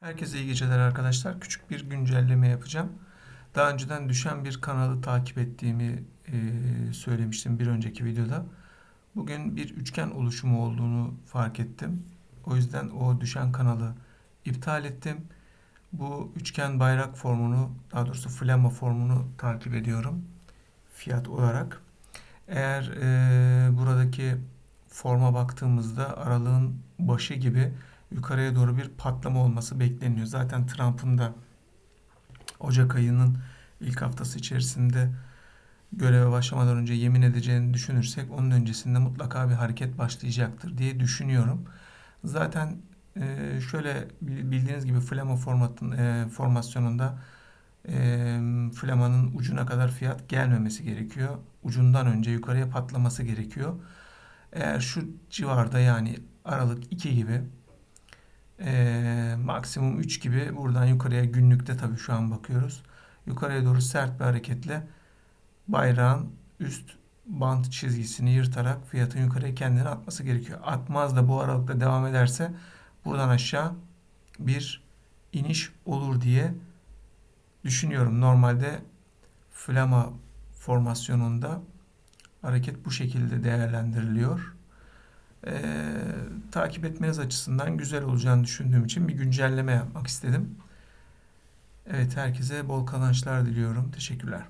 Herkese iyi geceler arkadaşlar. Küçük bir güncelleme yapacağım. Daha önceden düşen bir kanalı takip ettiğimi e, söylemiştim bir önceki videoda. Bugün bir üçgen oluşumu olduğunu fark ettim. O yüzden o düşen kanalı iptal ettim. Bu üçgen bayrak formunu, daha doğrusu flama formunu takip ediyorum. Fiyat olarak. Eğer e, buradaki forma baktığımızda aralığın başı gibi yukarıya doğru bir patlama olması bekleniyor. Zaten Trump'ın da Ocak ayının ilk haftası içerisinde göreve başlamadan önce yemin edeceğini düşünürsek onun öncesinde mutlaka bir hareket başlayacaktır diye düşünüyorum. Zaten e, şöyle bildiğiniz gibi flama formatın e, formasyonunda e, flamanın ucuna kadar fiyat gelmemesi gerekiyor. Ucundan önce yukarıya patlaması gerekiyor. Eğer şu civarda yani Aralık 2 gibi e, maksimum 3 gibi buradan yukarıya günlükte tabii şu an bakıyoruz. Yukarıya doğru sert bir hareketle bayrağın üst bant çizgisini yırtarak fiyatın yukarıya kendini atması gerekiyor. Atmaz da bu aralıkta devam ederse buradan aşağı bir iniş olur diye düşünüyorum. Normalde flama formasyonunda hareket bu şekilde değerlendiriliyor. Ee, takip etmeniz açısından güzel olacağını düşündüğüm için bir güncelleme yapmak istedim. Evet herkese bol kazançlar diliyorum. Teşekkürler.